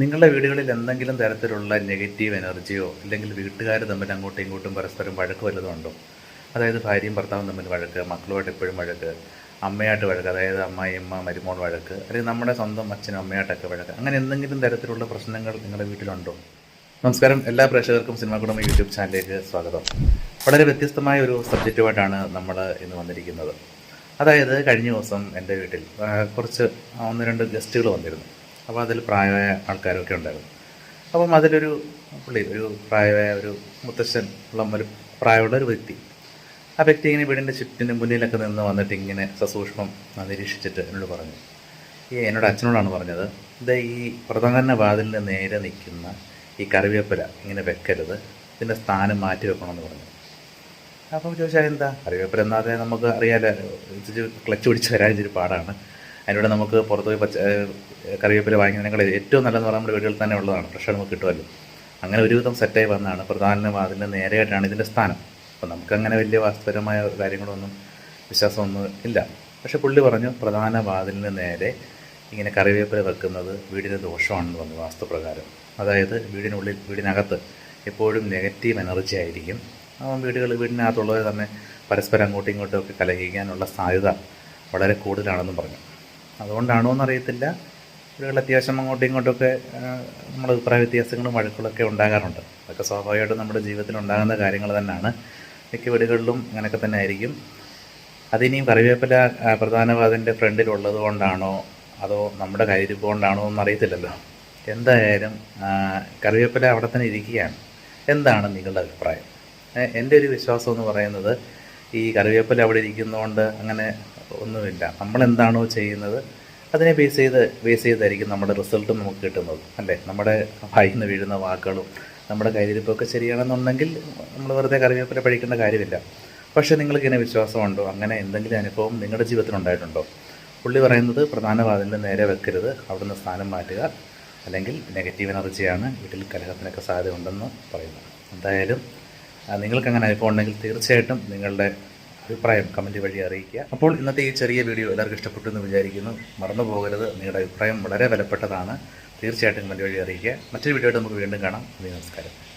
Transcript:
നിങ്ങളുടെ വീടുകളിൽ എന്തെങ്കിലും തരത്തിലുള്ള നെഗറ്റീവ് എനർജിയോ അല്ലെങ്കിൽ വീട്ടുകാർ തമ്മിൽ അങ്ങോട്ടും ഇങ്ങോട്ടും പരസ്പരം വഴക്ക് വല്ലതും ഉണ്ടോ? അതായത് ഭാര്യയും ഭർത്താവും തമ്മിൽ വഴക്ക് മക്കളുമായിട്ട് എപ്പോഴും വഴക്ക് അമ്മയായിട്ട് വഴക്ക് അതായത് അമ്മായിയമ്മ മരുമോൾ വഴക്ക് അല്ലെങ്കിൽ നമ്മുടെ സ്വന്തം അച്ഛനും അമ്മയായിട്ടൊക്കെ വഴക്ക് അങ്ങനെ എന്തെങ്കിലും തരത്തിലുള്ള പ്രശ്നങ്ങൾ നിങ്ങളുടെ വീട്ടിലുണ്ടോ? നമസ്കാരം. എല്ലാ പ്രേക്ഷകർക്കും സിനിമ കുടുംബ യൂട്യൂബ് ചാനലിലേക്ക് സ്വാഗതം. വളരെ വ്യത്യസ്തമായ ഒരു സബ്ജക്റ്റുമായിട്ടാണ് നമ്മൾ ഇന്ന് വന്നിരിക്കുന്നത്. അതായത് കഴിഞ്ഞ ദിവസം എന്റെ വീട്ടിൽ കുറച്ച് ഒന്ന് രണ്ട് ഗസ്റ്റുകൾ വന്നിരുന്നു. അപ്പോൾ അതിൽ പ്രായമായ ആൾക്കാരൊക്കെ ഉണ്ടായിരുന്നു. അപ്പം അതിലൊരു പുള്ളി ഒരു പ്രായമായ ഒരു മുത്തശ്ശൻ ഉള്ള ഒരു പ്രായമുള്ള ഒരു വ്യക്തി. ആ വ്യക്തി ഇങ്ങനെ വീടിന്റെ ചുറ്റിനും മുന്നിലൊക്കെ നിന്ന് വന്നിട്ട് ഇങ്ങനെ സസൂക്ഷ്മം നിരീക്ഷിച്ചിട്ട് എന്നോട് പറഞ്ഞു ഈ എന്നോട് അച്ഛനോടാണ് പറഞ്ഞത് ഇത് ഈ പ്രധാന വാതിലിന് നേരെ നിൽക്കുന്ന ഈ കറിവേപ്പില ഇങ്ങനെ വെക്കരുത് ഇതിന്റെ സ്ഥാനം മാറ്റി വെക്കണമെന്ന് പറഞ്ഞു. അപ്പം ചോദിച്ചാൽ എന്താ കറിവേപ്പില എന്നാതെ നമുക്ക് അറിയാലോ ക്ലച്ച് പിടിച്ച് വരാൻ ഇച്ചിരി പാടാണ്. അതിലൂടെ നമുക്ക് പുറത്ത് പോയി പച്ച കറിവേപ്പില വാങ്ങിക്കുന്നതിനേക്കാൾ ഏറ്റവും നല്ലതെന്ന് പറഞ്ഞാൽ നമ്മുടെ വീടുകളിൽ തന്നെ ഉള്ളതാണ്. ഫ്രഷ് നമുക്ക് കിട്ടുമല്ലോ. അങ്ങനെ ഒരുവിധം സെറ്റായി വന്നതാണ്. പ്രധാന വാതിലിന് നേരെയായിട്ടാണ് ഇതിന്റെ സ്ഥാനം. അപ്പോൾ നമുക്കങ്ങനെ വലിയ വാസ്തുപരമായ കാര്യങ്ങളൊന്നും വിശ്വാസമൊന്നും ഇല്ല. പക്ഷെ പുള്ളി പറഞ്ഞു പ്രധാന വാതിലിന് നേരെ ഇങ്ങനെ കറിവേപ്പില വെക്കുന്നത് വീടിന് ദോഷമാണെന്ന് പറഞ്ഞു വാസ്തുപ്രകാരം. അതായത് വീടിനുള്ളിൽ വീടിനകത്ത് എപ്പോഴും നെഗറ്റീവ് എനർജി ആയിരിക്കും. വീടുകൾ വീടിനകത്തുള്ളവർ തന്നെ പരസ്പരം അങ്ങോട്ടും ഇങ്ങോട്ടും ഒക്കെ കലഹിക്കാനുള്ള സാധ്യത വളരെ കൂടുതലാണെന്നും പറഞ്ഞു. അതുകൊണ്ടാണോ എന്നറിയത്തില്ല. വീടുകൾ അത്യാവശ്യം അങ്ങോട്ടും ഇങ്ങോട്ടൊക്കെ നമ്മൾ അഭിപ്രായ വ്യത്യാസങ്ങളും വഴക്കുകളൊക്കെ ഉണ്ടാകാറുണ്ട്. അതൊക്കെ സ്വാഭാവികമായിട്ടും നമ്മുടെ ജീവിതത്തിൽ ഉണ്ടാകുന്ന കാര്യങ്ങൾ തന്നെയാണ്. മിക്ക വീടുകളിലും അങ്ങനെയൊക്കെ തന്നെ ആയിരിക്കും. അതിനിയും കറിവേപ്പില പ്രധാനവാദിന്റെ ഫ്രണ്ടിലുള്ളത് കൊണ്ടാണോ അതോ നമ്മുടെ കയ്യിരിപ്പ് കൊണ്ടാണോ എന്നറിയത്തില്ലല്ലോ. എന്തായാലും കറിവേപ്പില അവിടെ തന്നെ ഇരിക്കുകയാണ്. എന്താണ് നിങ്ങളുടെ അഭിപ്രായം? എന്റെ ഒരു വിശ്വാസം എന്ന് പറയുന്നത് ഈ കറിവേപ്പില അവിടെ ഇരിക്കുന്നതുകൊണ്ട് അങ്ങനെ ഒന്നുമില്ല. നമ്മൾ എന്താണോ ചെയ്യുന്നത് അതിനെ ബേസ് ചെയ്ത് ബേസ് ചെയ്തായിരിക്കും നമ്മുടെ റിസൾട്ടും നമുക്ക് കിട്ടുന്നത്. അല്ലേ? നമ്മുടെ വായിൽ നിന്ന് വീഴുന്ന വാക്കുകളും നമ്മുടെ കയ്യിലിരിപ്പൊക്കെ ശരിയാണെന്നുണ്ടെങ്കിൽ നമ്മൾ വെറുതെ കറിവേപ്പില പഴിക്കേണ്ട കാര്യമില്ല. പക്ഷേ നിങ്ങൾക്ക് ഇങ്ങനെ വിശ്വാസമുണ്ടോ? അങ്ങനെ എന്തെങ്കിലും അനുഭവം നിങ്ങളുടെ ജീവിതത്തിൽ ഉണ്ടായിട്ടുണ്ടോ പുള്ളി പറയുന്നത് പ്രധാന വാതിലിന് നേരെ വെക്കരുത്. അവിടുന്ന് സ്ഥാനം മാറ്റുക. അല്ലെങ്കിൽ നെഗറ്റീവ് എനർജിയാണ് വീട്ടിൽ കലഹത്തിനൊക്കെ സാധ്യത ഉണ്ടെന്ന് പറയുന്നു. എന്തായാലും നിങ്ങൾക്കങ്ങനെ അനുഭവം ഉണ്ടെങ്കിൽ തീർച്ചയായിട്ടും നിങ്ങളുടെ അഭിപ്രായം കമന്റ് വഴി അറിയിക്കുക. അപ്പോൾ ഇന്നത്തെ ഈ ചെറിയ വീഡിയോ എല്ലാവർക്കും ഇഷ്ടപ്പെട്ടു എന്ന് വിചാരിക്കുന്നു. മറന്നു പോകരുത്. നിങ്ങളുടെ അഭിപ്രായം വളരെ വിലപ്പെട്ടതാണ്. തീർച്ചയായിട്ടും കമന്റ് വഴി അറിയിക്കുക. മറ്റൊരു വീഡിയോ നമുക്ക് വീണ്ടും കാണാം. നന്ദി നമസ്കാരം.